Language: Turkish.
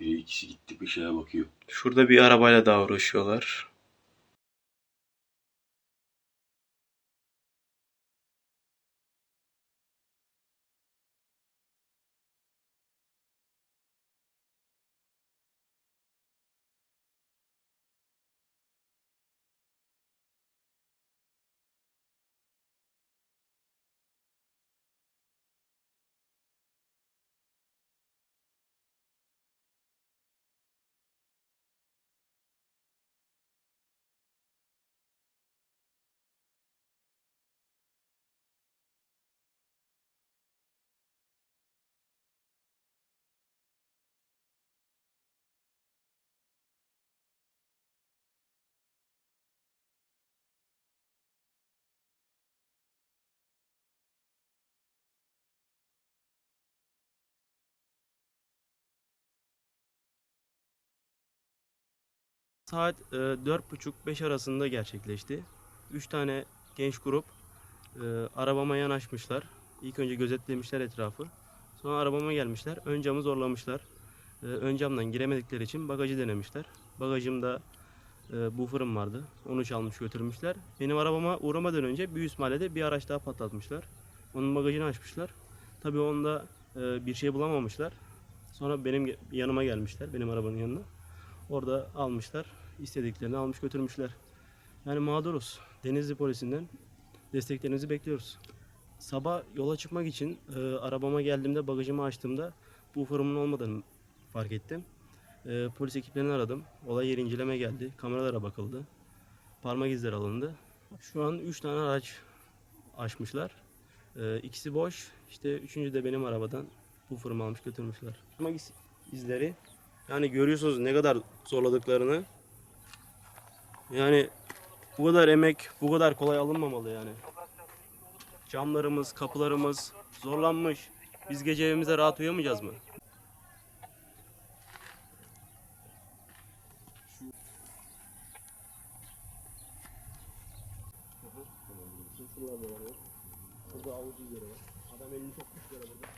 Biri ikisi gitti bir şeye bakıyor. Şurada bir arabayla daha uğraşıyorlar. Saat e, 4.30-5 arasında gerçekleşti. 3 tane genç grup e, arabama yanaşmışlar. İlk önce gözetlemişler etrafı. Sonra arabama gelmişler. Ön camı zorlamışlar. E, ön camdan giremedikleri için bagajı denemişler. Bagajımda e, buffer'ım vardı. Onu çalmış götürmüşler. Benim arabama uğramadan önce bir üst mahallede bir araç daha patlatmışlar. Onun bagajını açmışlar. Tabii onda e, bir şey bulamamışlar. Sonra benim yanıma gelmişler. Benim arabanın yanına. Orada almışlar. istediklerini almış götürmüşler. Yani mağduruz. Denizli polisinden desteklerinizi bekliyoruz. Sabah yola çıkmak için e, arabama geldiğimde bagajımı açtığımda bu fırımın olmadığını fark ettim. E, polis ekiplerini aradım. Olay yeri inceleme geldi. Kameralara bakıldı. Parmak izleri alındı. Şu an 3 tane araç açmışlar. E, ikisi boş. İşte üçüncü de benim arabadan bu fırımı almış götürmüşler. Parmak iz- izleri yani görüyorsunuz ne kadar zorladıklarını. Yani bu kadar emek bu kadar kolay alınmamalı yani. Camlarımız, kapılarımız zorlanmış. Biz gece evimizde rahat uyuyamayacağız mı? Burada avucu yeri var. Adam elini sokmuş yere burada.